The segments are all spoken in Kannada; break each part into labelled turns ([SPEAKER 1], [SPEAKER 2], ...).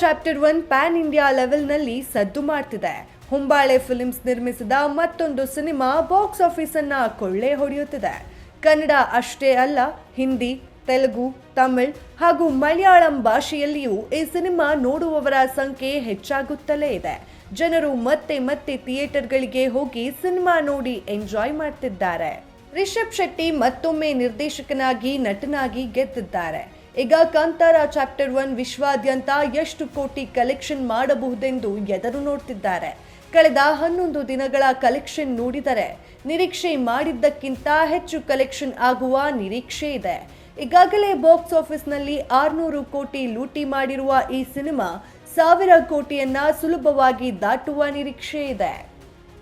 [SPEAKER 1] ಚಾಪ್ಟರ್ ಒನ್ ಪ್ಯಾನ್ ಇಂಡಿಯಾ ಲೆವೆಲ್ನಲ್ಲಿ ಸದ್ದು ಮಾಡ್ತಿದೆ. ಹುಂಬಾಳೆ ಫಿಲ್ಮ್ಸ್ ನಿರ್ಮಿಸಿದ ಮತ್ತೊಂದು ಸಿನಿಮಾ ಬಾಕ್ಸ್ ಆಫೀಸ್ ಕೊಳ್ಳೆ ಹೊಡೆಯುತ್ತಿದೆ. ಕನ್ನಡ ಅಷ್ಟೇ ಅಲ್ಲ, ಹಿಂದಿ, ತೆಲುಗು, ತಮಿಳ್ ಹಾಗೂ ಮಲಯಾಳಂ ಭಾಷೆಯಲ್ಲಿಯೂ ಈ ಸಿನಿಮಾ ನೋಡುವವರ ಸಂಖ್ಯೆ ಹೆಚ್ಚಾಗುತ್ತಲೇ ಇದೆ. ಜನರು ಮತ್ತೆ ಮತ್ತೆ ಥಿಯೇಟರ್ಗಳಿಗೆ ಹೋಗಿ ಸಿನಿಮಾ ನೋಡಿ ಎಂಜಾಯ್ ಮಾಡ್ತಿದ್ದಾರೆ. ರಿಷಬ್ ಶೆಟ್ಟಿ ಮತ್ತೊಮ್ಮೆ ನಿರ್ದೇಶಕನಾಗಿ, ನಟನಾಗಿ ಗೆದ್ದಿದ್ದಾರೆ. ಈಗ ಕಾಂತಾರ ಚಾಪ್ಟರ್ ಒನ್ ವಿಶ್ವಾದ್ಯಂತ ಎಷ್ಟು ಕೋಟಿ ಕಲೆಕ್ಷನ್ ಮಾಡಬಹುದೆಂದು ಎದರು ನೋಡ್ತಿದ್ದಾರೆ. ಕಳೆದ ಹನ್ನೊಂದು ದಿನಗಳ ಕಲೆಕ್ಷನ್ ನೋಡಿದರೆ ನಿರೀಕ್ಷೆ ಮಾಡಿದ್ದಕ್ಕಿಂತ ಹೆಚ್ಚು ಕಲೆಕ್ಷನ್ ಆಗುವ ನಿರೀಕ್ಷೆ ಇದೆ. ಈಗಾಗಲೇ ಬಾಕ್ಸ್ ಆಫೀಸ್ನಲ್ಲಿ ಆರ್ನೂರು ಕೋಟಿ ಲೂಟಿ ಮಾಡಿರುವ ಈ ಸಿನಿಮಾ ಸಾವಿರ ಕೋಟಿಯನ್ನ ಸುಲಭವಾಗಿ ದಾಟುವ ನಿರೀಕ್ಷೆ ಇದೆ.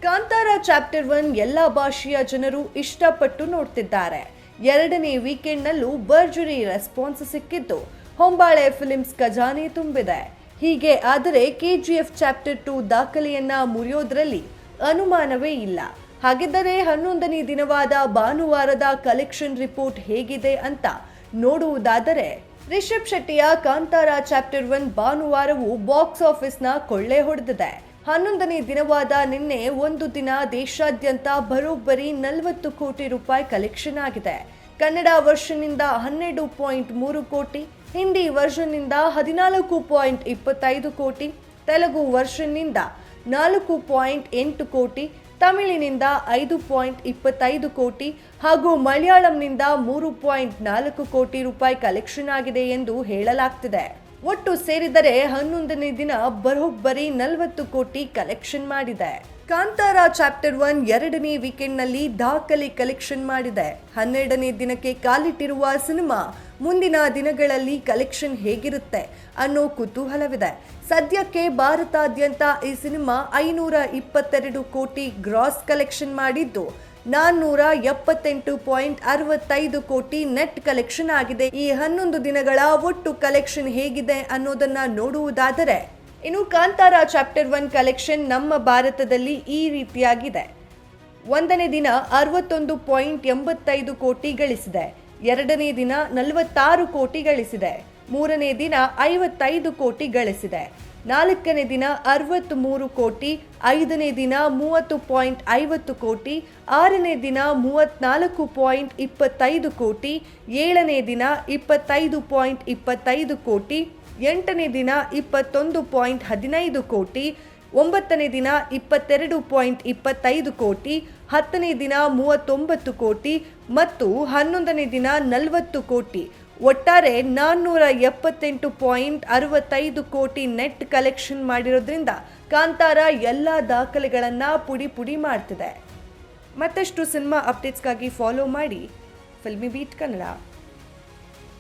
[SPEAKER 1] ಕಾಂತಾರ ಚಾಪ್ಟರ್ ಒನ್ ಎಲ್ಲ ಭಾಷೆಯ ಜನರು ಇಷ್ಟಪಟ್ಟು ನೋಡ್ತಿದ್ದಾರೆ. ಎರಡನೇ ವೀಕೆಂಡ್ನಲ್ಲೂ ಭರ್ಜರಿ ರೆಸ್ಪಾನ್ಸ್ ಸಿಕ್ಕಿದ್ದು. ಹೊಂಬಾಳೆ ಫಿಲಿಮ್ಸ್ ಖಜಾನೆ ತುಂಬಿದೆ. ಹೀಗೆ ಆದರೆ ಕೆಜಿಎಫ್ ಚಾಪ್ಟರ್ ಟು ದಾಖಲೆಯನ್ನ ಮುರಿಯೋದ್ರಲ್ಲಿ ಅನುಮಾನವೇ ಇಲ್ಲ. ಹಾಗಿದ್ದರೆ ಹನ್ನೊಂದನೇ ದಿನವಾದ ಭಾನುವಾರದ ಕಲೆಕ್ಷನ್ ರಿಪೋರ್ಟ್ ಹೇಗಿದೆ ಅಂತ ನೋಡುವುದಾದರೆ, ರಿಷಬ್ ಶೆಟ್ಟಿಯ ಕಾಂತಾರ ಚಾಪ್ಟರ್ ಒನ್ ಭಾನುವಾರವು ಬಾಕ್ಸ್ ಆಫೀಸ್ನ ಕೊಳ್ಳೆ ಹೊಡೆದಿದೆ. ಹನ್ನೊಂದನೇ ದಿನವಾದ ನಿನ್ನೆ ಒಂದು ದಿನ ದೇಶಾದ್ಯಂತ ಬರೋಬ್ಬರಿ ನಲವತ್ತು ಕೋಟಿ ರೂಪಾಯಿ ಕಲೆಕ್ಷನ್ ಆಗಿದೆ. ಕನ್ನಡ ವರ್ಷನಿಂದ ಹನ್ನೆರಡು ಪಾಯಿಂಟ್ ಮೂರು ಕೋಟಿ, ಹಿಂದಿ ವರ್ಷನಿಂದ ಹದಿನಾಲ್ಕು ಪಾಯಿಂಟ್ ಇಪ್ಪತ್ತೈದು ಕೋಟಿ, ತೆಲುಗು ವರ್ಷನಿಂದ ನಾಲ್ಕು ಪಾಯಿಂಟ್ ಎಂಟು ಕೋಟಿ, ತಮಿಳಿನಿಂದ ಐದು ಪಾಯಿಂಟ್ ಇಪ್ಪತ್ತೈದು ಕೋಟಿ ಹಾಗೂ ಮಲಯಾಳಂನಿಂದ ಮೂರು ಪಾಯಿಂಟ್ ನಾಲ್ಕು ಕೋಟಿ ರೂಪಾಯಿ ಕಲೆಕ್ಷನ್ ಆಗಿದೆ ಎಂದು ಹೇಳಲಾಗ್ತಿದೆ. ಒಟ್ಟು ಸೇರಿದರೆ ಹನ್ನೊಂದನೇ ದಿನ ಬರೋಬ್ಬರಿ ನಲವತ್ತು ಕೋಟಿ ಕಲೆಕ್ಷನ್ ಮಾಡಿದೆ. ಕಾಂತಾರ ಚಾಪ್ಟರ್ ಒನ್ ಎರಡನೇ ವೀಕೆಂಡ್ನಲ್ಲಿ ದಾಖಲೆ ಕಲೆಕ್ಷನ್ ಮಾಡಿದೆ. ಹನ್ನೆರಡನೇ ದಿನಕ್ಕೆ ಕಾಲಿಟ್ಟಿರುವ ಸಿನಿಮಾ ಮುಂದಿನ ದಿನಗಳಲ್ಲಿ ಕಲೆಕ್ಷನ್ ಹೇಗಿರುತ್ತೆ ಅನ್ನೋ ಕುತೂಹಲವಿದೆ. ಸದ್ಯಕ್ಕೆ ಭಾರತಾದ್ಯಂತ ಈ ಸಿನಿಮಾ ಐನೂರ ಇಪ್ಪತ್ತೆರಡು ಕೋಟಿ ಗ್ರಾಸ್ ಕಲೆಕ್ಷನ್ ಮಾಡಿದ್ದು ನಾನ್ನೂರ ಎಪ್ಪತ್ತೆಂಟು ಪಾಯಿಂಟ್ ಅರವತ್ತೈದು ಕೋಟಿ ನೆಟ್ ಕಲೆಕ್ಷನ್ ಆಗಿದೆ. ಈ ಹನ್ನೊಂದು ದಿನಗಳ ಒಟ್ಟು ಕಲೆಕ್ಷನ್ ಹೇಗಿದೆ ಅನ್ನೋದನ್ನ ನೋಡುವುದಾದರೆ, ಇನ್ನು ಕಾಂತಾರ ಚಾಪ್ಟರ್ ಒನ್ ಕಲೆಕ್ಷನ್ ನಮ್ಮ ಭಾರತದಲ್ಲಿ ಈ ರೀತಿಯಾಗಿದೆ. ಒಂದನೇ ದಿನ ಅರವತ್ತೊಂದು ಪಾಯಿಂಟ್ ಎಂಬತ್ತೈದು ಕೋಟಿ ಗಳಿಸಿದೆ. ಎರಡನೇ ದಿನ ನಲವತ್ತಾರು ಕೋಟಿ ಗಳಿಸಿದೆ. ಮೂರನೇ ದಿನ ಐವತ್ತೈದು ಕೋಟಿ ಗಳಿಸಿದೆ. ನಾಲ್ಕನೇ ದಿನ ಅರವತ್ತ್ಮೂರು ಕೋಟಿ, ಐದನೇ ದಿನ ಮೂವತ್ತು ಪಾಯಿಂಟ್ ಐವತ್ತು ಕೋಟಿ, ಆರನೇ ದಿನ ಮೂವತ್ತ್ನಾಲ್ಕು ಪಾಯಿಂಟ್ ಇಪ್ಪತ್ತೈದು ಕೋಟಿ, ಏಳನೇ ದಿನ ಇಪ್ಪತ್ತೈದು ಪಾಯಿಂಟ್ ಇಪ್ಪತ್ತೈದು ಕೋಟಿ, ಎಂಟನೇ ದಿನ ಇಪ್ಪತ್ತೊಂದು ಪಾಯಿಂಟ್ ಹದಿನೈದು ಕೋಟಿ, ಒಂಬತ್ತನೇ ದಿನ ಇಪ್ಪತ್ತೆರಡು ಪಾಯಿಂಟ್ ಇಪ್ಪತ್ತೈದು ಕೋಟಿ, ಹತ್ತನೇ ದಿನ ಮೂವತ್ತೊಂಬತ್ತು ಕೋಟಿ ಮತ್ತು ಹನ್ನೊಂದನೇ ದಿನ ನಲವತ್ತು ಕೋಟಿ. ಒಟ್ಟಾರೆ ನಾನ್ನೂರ ಎಪ್ಪತ್ತೆಂಟು ಪಾಯಿಂಟ್ ಅರವತ್ತೈದು ಕೋಟಿ ನೆಟ್ ಕಲೆಕ್ಷನ್ ಮಾಡಿರೋದ್ರಿಂದ ಕಾಂತಾರ ಎಲ್ಲ ದಾಖಲೆಗಳನ್ನು ಪುಡಿ ಪುಡಿ ಮಾಡ್ತಿದೆ. ಮತ್ತಷ್ಟು ಸಿನಿಮಾ ಅಪ್ಡೇಟ್ಸ್ಗಾಗಿ ಫಾಲೋ ಮಾಡಿ. Filmy beet Kannada.